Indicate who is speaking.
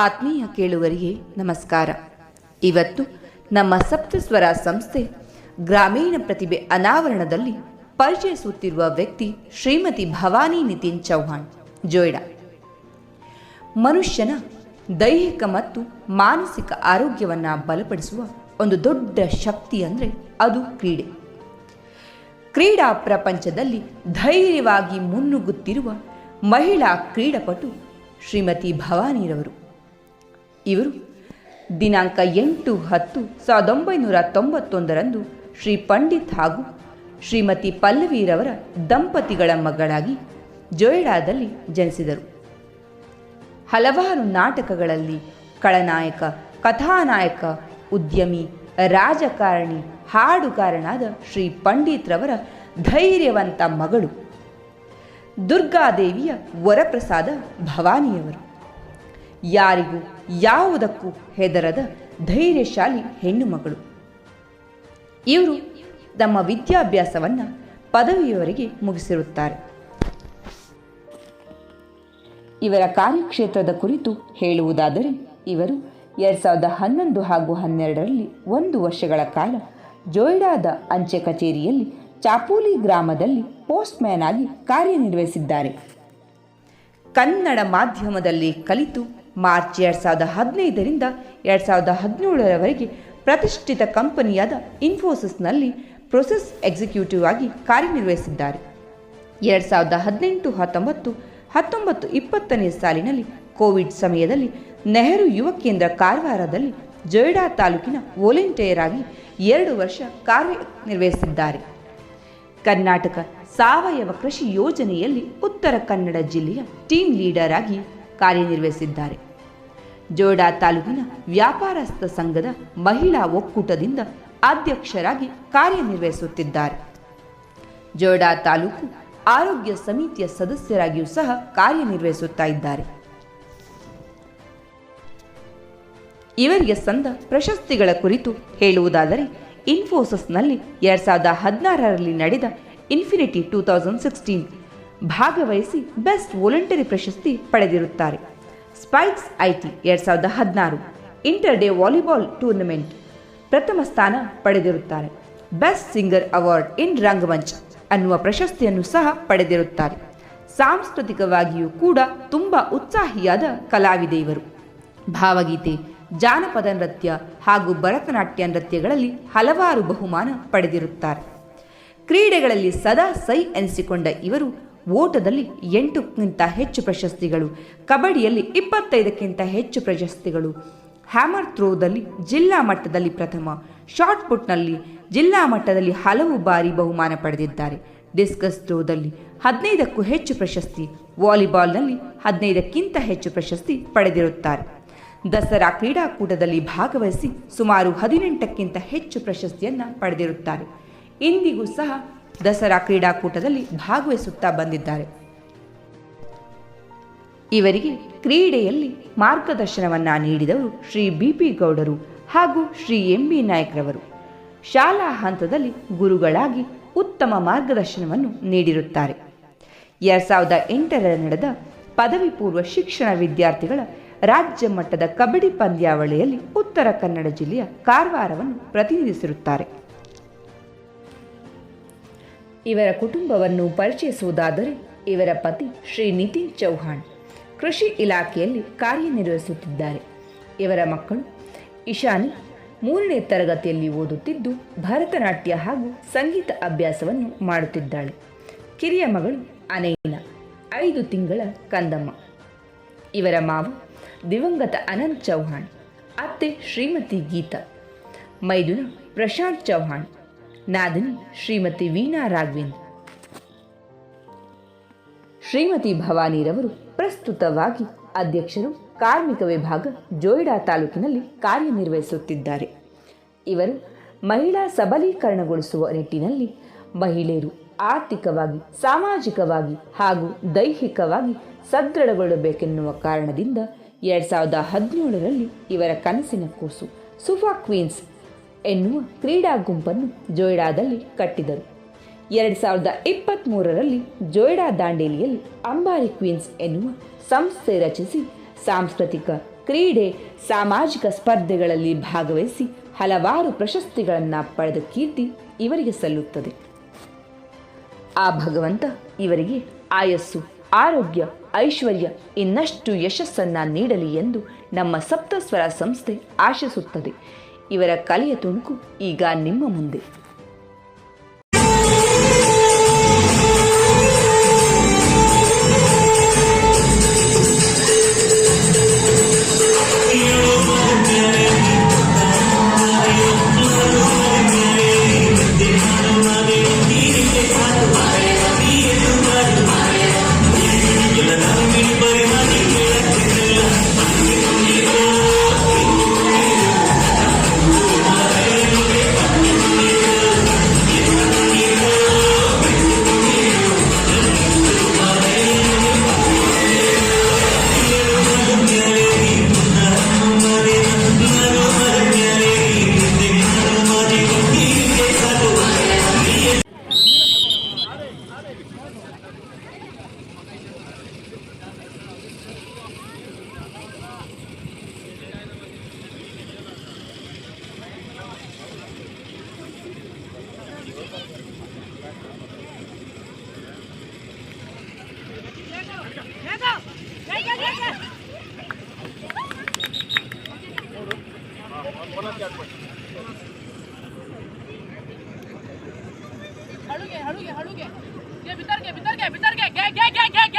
Speaker 1: ಆತ್ಮೀಯ ಕೇಳುವರಿಗೆ ನಮಸ್ಕಾರ. ಇವತ್ತು ನಮ್ಮ ಸಪ್ತಸ್ವರ ಸಂಸ್ಥೆ ಗ್ರಾಮೀಣ ಪ್ರತಿಭೆ ಅನಾವರಣದಲ್ಲಿ ಪರಿಚಯಿಸುತ್ತಿರುವ ವ್ಯಕ್ತಿ ಶ್ರೀಮತಿ ಭವಾನಿ ನಿತಿನ್ ಚೌಹಾಣ್, ಜೋಯ್ಡಾ. ಮನುಷ್ಯನ ದೈಹಿಕ ಮತ್ತು ಮಾನಸಿಕ ಆರೋಗ್ಯವನ್ನು ಬಲಪಡಿಸುವ ಒಂದು ದೊಡ್ಡ ಶಕ್ತಿ ಅಂದರೆ ಅದು ಕ್ರೀಡೆ. ಕ್ರೀಡಾ ಪ್ರಪಂಚದಲ್ಲಿ ಧೈರ್ಯವಾಗಿ ಮುನ್ನುಗ್ಗುತ್ತಿರುವ ಮಹಿಳಾ ಕ್ರೀಡಾಪಟು ಶ್ರೀಮತಿ ಭವಾನಿರವರು. ಇವರು ದಿನಾಂಕ ಎಂಟು ಹತ್ತು ಸಾವಿರದ ಒಂಬೈನೂರ ತೊಂಬತ್ತೊಂದರಂದು ಶ್ರೀ ಪಂಡಿತ್ ಹಾಗೂ ಶ್ರೀಮತಿ ಪಲ್ಲವೀರವರ ದಂಪತಿಗಳ ಮಗಳಾಗಿ ಜೊಯ್ಡಾದಲ್ಲಿ ಜನಿಸಿದರು. ಹಲವಾರು ನಾಟಕಗಳಲ್ಲಿ ಕಳನಾಯಕ ಕಥಾನಾಯಕ, ಉದ್ಯಮಿ, ರಾಜಕಾರಣಿ, ಹಾಡುಗಾರನಾದ ಶ್ರೀ ಪಂಡಿತ್ರವರ ಧೈರ್ಯವಂತ ಮಗಳು ದುರ್ಗಾದೇವಿಯ ವರಪ್ರಸಾದ ಭವಾನಿಯವರು. ಯಾರಿಗೂ ಯಾವುದಕ್ಕೂ ಹೆದರದ ಧೈರ್ಯಶಾಲಿ ಹೆಣ್ಣು ಮಗಳು ಇವರು ತಮ್ಮ ವಿದ್ಯಾಭ್ಯಾಸವನ್ನು ಪದವಿಯವರೆಗೆ ಮುಗಿಸಿರುತ್ತಾರೆ. ಇವರ ಕಾರ್ಯಕ್ಷೇತ್ರದ ಕುರಿತು ಹೇಳುವುದಾದರೆ, ಇವರು ಎರಡು ಸಾವಿರದ ಹನ್ನೊಂದು ಹಾಗೂ ಹನ್ನೆರಡರಲ್ಲಿ ಒಂದು ವರ್ಷಗಳ ಕಾಲ ಜೋಯ್ಡಾದ ಅಂಚೆ ಕಚೇರಿಯಲ್ಲಿ ಚಾಪೂಲಿ ಗ್ರಾಮದಲ್ಲಿ ಪೋಸ್ಟ್ಮ್ಯಾನ್ ಆಗಿ ಕಾರ್ಯನಿರ್ವಹಿಸಿದ್ದಾರೆ. ಕನ್ನಡ ಮಾಧ್ಯಮದಲ್ಲಿ ಕಲಿತು ಮಾರ್ಚ್ ಎರಡು ಸಾವಿರದ ಹದಿನೈದರಿಂದ ಎರಡು ಸಾವಿರದ ಹದಿನೇಳರವರೆಗೆ ಪ್ರತಿಷ್ಠಿತ ಕಂಪನಿಯಾದ ಇನ್ಫೋಸಿಸ್ನಲ್ಲಿ ಪ್ರೊಸೆಸ್ ಎಕ್ಸಿಕ್ಯೂಟಿವ್ ಆಗಿ ಕಾರ್ಯನಿರ್ವಹಿಸಿದ್ದಾರೆ. ಎರಡು ಸಾವಿರದ ಹದಿನೆಂಟು ಹತ್ತೊಂಬತ್ತು ಹತ್ತೊಂಬತ್ತು ಇಪ್ಪತ್ತನೇ ಸಾಲಿನಲ್ಲಿ ಕೋವಿಡ್ ಸಮಯದಲ್ಲಿ ನೆಹರು ಯುವ ಕೇಂದ್ರ ಕಾರವಾರದಲ್ಲಿ ಜೊಯ್ಡಾ ತಾಲೂಕಿನ ವಾಲಂಟಿಯರ್ ಆಗಿ ಎರಡು ವರ್ಷ ಕಾರ್ಯನಿರ್ವಹಿಸಿದ್ದಾರೆ. ಕರ್ನಾಟಕ ಸಾವಯವ ಕೃಷಿ ಯೋಜನೆಯಲ್ಲಿ ಉತ್ತರ ಕನ್ನಡ ಜಿಲ್ಲೆಯ ಟೀಮ್ ಲೀಡರ್ ಆಗಿ ಕಾರ್ಯನಿರ್ವಹಿಸಿದ್ದಾರೆ. ಜೋಡಾ ತಾಲೂಕಿನ ವ್ಯಾಪಾರಸ್ಥ ಸಂಘದ ಮಹಿಳಾ ಒಕ್ಕೂಟದಿಂದ ಅಧ್ಯಕ್ಷರಾಗಿ ಕಾರ್ಯನಿರ್ವಹಿಸುತ್ತಿದ್ದಾರೆ. ಜೋಡಾ ತಾಲೂಕು ಆರೋಗ್ಯ ಸಮಿತಿಯ ಸದಸ್ಯರಾಗಿಯೂ ಸಹ ಕಾರ್ಯನಿರ್ವಹಿಸುತ್ತಾ ಇದ್ದಾರೆ. ಇವರಿಗೆ ಸಂದ ಪ್ರಶಸ್ತಿಗಳ ಕುರಿತು ಹೇಳುವುದಾದರೆ, ಇನ್ಫೋಸಿಸ್ನಲ್ಲಿ ಎರಡ್ ಸಾವಿರದ ಹದಿನಾರರಲ್ಲಿ ನಡೆದ ಇನ್ಫಿನಿಟಿ ಟೂ ತೌಸಂಡ್ ಸಿಕ್ಸ್ಟೀನ್ ಭಾಗವಹಿಸಿ ಬೆಸ್ಟ್ ವಾಲಂಟರಿ ಪ್ರಶಸ್ತಿ ಪಡೆದಿರುತ್ತಾರೆ. ಸ್ಪೈಕ್ಸ್ ಐಟಿ ಎರಡು ಸಾವಿರದ ಹದಿನಾರು ಇಂಟರ್ ಡೇ ವಾಲಿಬಾಲ್ ಟೂರ್ನಮೆಂಟ್ ಪ್ರಥಮ ಸ್ಥಾನ ಪಡೆದಿರುತ್ತಾರೆ. Best singer award in Rangmanch ಅನ್ನುವ ಪ್ರಶಸ್ತಿಯನ್ನು ಸಹ ಪಡೆದಿರುತ್ತಾರೆ. ಸಾಂಸ್ಕೃತಿಕವಾಗಿಯೂ ಕೂಡ ತುಂಬ ಉತ್ಸಾಹಿಯಾದ ಕಲಾವಿದೆ ಇವರು. ಭಾವಗೀತೆ, ಜಾನಪದ ನೃತ್ಯ ಹಾಗೂ ಭರತನಾಟ್ಯ ನೃತ್ಯಗಳಲ್ಲಿ ಹಲವಾರು ಬಹುಮಾನ ಪಡೆದಿರುತ್ತಾರೆ. ಕ್ರೀಡೆಗಳಲ್ಲಿ ಸದಾ ಸೈ ಎನಿಸಿಕೊಂಡ ಇವರು ಓಟದಲ್ಲಿ ಎಂಟಕ್ಕಿಂತ ಹೆಚ್ಚು ಪ್ರಶಸ್ತಿಗಳು, ಕಬಡ್ಡಿಯಲ್ಲಿ ಇಪ್ಪತ್ತೈದಕ್ಕಿಂತ ಹೆಚ್ಚು ಪ್ರಶಸ್ತಿಗಳು, ಹ್ಯಾಮರ್ ಥ್ರೋದಲ್ಲಿ ಜಿಲ್ಲಾ ಮಟ್ಟದಲ್ಲಿ ಪ್ರಥಮ, ಶಾರ್ಟ್ ಪುಟ್ನಲ್ಲಿ ಜಿಲ್ಲಾ ಮಟ್ಟದಲ್ಲಿ ಹಲವು ಬಾರಿ ಬಹುಮಾನ ಪಡೆದಿದ್ದಾರೆ. ಡಿಸ್ಕಸ್ ಥ್ರೋದಲ್ಲಿ ಹದಿನೈದಕ್ಕೂ ಹೆಚ್ಚು ಪ್ರಶಸ್ತಿ, ವಾಲಿಬಾಲ್ನಲ್ಲಿ ಹದಿನೈದಕ್ಕಿಂತ ಹೆಚ್ಚು ಪ್ರಶಸ್ತಿ ಪಡೆದಿರುತ್ತಾರೆ. ದಸರಾ ಕ್ರೀಡಾಕೂಟದಲ್ಲಿ ಭಾಗವಹಿಸಿ ಸುಮಾರು ಹದಿನೆಂಟಕ್ಕಿಂತ ಹೆಚ್ಚು ಪ್ರಶಸ್ತಿಯನ್ನು ಪಡೆದಿರುತ್ತಾರೆ. ಇಂದಿಗೂ ಸಹ ದಸರಾ ಕ್ರೀಡಾಕೂಟದಲ್ಲಿ ಭಾಗವಹಿಸುತ್ತಾ ಬಂದಿದ್ದಾರೆ. ಇವರಿಗೆ ಕ್ರೀಡೆಯಲ್ಲಿ ಮಾರ್ಗದರ್ಶನವನ್ನ ನೀಡಿದವರು ಶ್ರೀ ಬಿ ಪಿ ಗೌಡರು ಹಾಗೂ ಶ್ರೀ ಎಂ ಬಿ ನಾಯಕ್ರವರು. ಶಾಲಾ ಹಂತದಲ್ಲಿ ಗುರುಗಳಾಗಿ ಉತ್ತಮ ಮಾರ್ಗದರ್ಶನವನ್ನು ನೀಡಿರುತ್ತಾರೆ. ಎರಡ್ ಸಾವಿರದ ಎಂಟರಲ್ಲಿ ನಡೆದ ಪದವಿ ಪೂರ್ವ ಶಿಕ್ಷಣ ವಿದ್ಯಾರ್ಥಿಗಳ ರಾಜ್ಯ ಮಟ್ಟದ ಕಬಡ್ಡಿ ಪಂದ್ಯಾವಳಿಯಲ್ಲಿ ಉತ್ತರ ಕನ್ನಡ ಜಿಲ್ಲೆಯ ಕಾರವಾರವನ್ನು ಪ್ರತಿನಿಧಿಸಿರುತ್ತಾರೆ. ಇವರ ಕುಟುಂಬವನ್ನು ಪರಿಚಯಿಸುವುದಾದರೆ ಇವರ ಪತಿ ಶ್ರೀ ನಿತಿನ್ ಚೌಹಾಣ್ ಕೃಷಿ ಇಲಾಖೆಯಲ್ಲಿ ಕಾರ್ಯನಿರ್ವಹಿಸುತ್ತಿದ್ದಾರೆ. ಇವರ ಮಕ್ಕಳು ಇಶಾನಿ ಮೂರನೇ ತರಗತಿಯಲ್ಲಿ ಓದುತ್ತಿದ್ದು ಭರತನಾಟ್ಯ ಹಾಗೂ ಸಂಗೀತ ಅಭ್ಯಾಸವನ್ನು ಮಾಡುತ್ತಿದ್ದಾಳೆ. ಕಿರಿಯ ಮಗಳು ಅನೈನ, ಐದು ತಿಂಗಳ ಕಂದಮ್ಮ. ಇವರ ಮಾವ ದಿವಂಗತ ಅನಂತ್ ಚೌಹಾಣ್, ಅತ್ತೆ ಶ್ರೀಮತಿ ಗೀತಾ, ಮೈದುನ ಪ್ರಶಾಂತ್ ಚೌಹಾಣ್ ನಾದಿನಿ, ಶ್ರೀಮತಿ ವೀಣಾ ರಾಘವೇಂದ್ರ. ಶ್ರೀಮತಿ ಭವಾನಿರವರು ಪ್ರಸ್ತುತವಾಗಿ ಅಧ್ಯಕ್ಷರು ಕಾರ್ಮಿಕ ವಿಭಾಗ ಜೋಯಿಡಾ ತಾಲೂಕಿನಲ್ಲಿ ಕಾರ್ಯನಿರ್ವಹಿಸುತ್ತಿದ್ದಾರೆ. ಇವರು ಮಹಿಳಾ ಸಬಲೀಕರಣಗೊಳಿಸುವ ನಿಟ್ಟಿನಲ್ಲಿ ಮಹಿಳೆಯರು ಆರ್ಥಿಕವಾಗಿ, ಸಾಮಾಜಿಕವಾಗಿ ಹಾಗೂ ದೈಹಿಕವಾಗಿ ಸದೃಢಗೊಳ್ಳಬೇಕೆನ್ನುವ ಕಾರಣದಿಂದ ಎರಡು ಸಾವಿರದ ಹದಿನೇಳರಲ್ಲಿ ಇವರ ಕನಸಿನ ಕೂಸು ಸುಫಾ ಕ್ವೀನ್ಸ್ ಎನ್ನುವ ಕ್ರೀಡಾ ಗುಂಪನ್ನು ಜೋಯ್ಡಾದಲ್ಲಿ ಕಟ್ಟಿದರು. ಎರಡು ಸಾವಿರದ ಇಪ್ಪತ್ತ್ಮೂರರಲ್ಲಿ ಜೋಯ್ಡಾ ದಾಂಡೇಲಿಯಲ್ಲಿ ಅಂಬಾರಿ ಕ್ವೀನ್ಸ್ ಎನ್ನುವ ಸಂಸ್ಥೆ ರಚಿಸಿ ಸಾಂಸ್ಕೃತಿಕ ಕ್ರೀಡೆ, ಸಾಮಾಜಿಕ ಸ್ಪರ್ಧೆಗಳಲ್ಲಿ ಭಾಗವಹಿಸಿ ಹಲವಾರು ಪ್ರಶಸ್ತಿಗಳನ್ನು ಪಡೆದ ಕೀರ್ತಿ ಇವರಿಗೆ ಸಲ್ಲುತ್ತದೆ. ಆ ಭಗವಂತ ಇವರಿಗೆ ಆಯಸ್ಸು, ಆರೋಗ್ಯ, ಐಶ್ವರ್ಯ ಇನ್ನಷ್ಟು ಯಶಸ್ಸನ್ನು ನೀಡಲಿ ಎಂದು ನಮ್ಮ ಸಪ್ತಸ್ವರ ಸಂಸ್ಥೆ ಆಶಿಸುತ್ತದೆ. ಇವರ ಕಲೆಯ ತುಣುಕು ಈಗ ನಿಮ್ಮ ಮುಂದೆ.
Speaker 2: हड़ू गए हड़ू गए हड़ू गए। ये भीतर गए भीतर गए भीतर गए गए गए गए गए।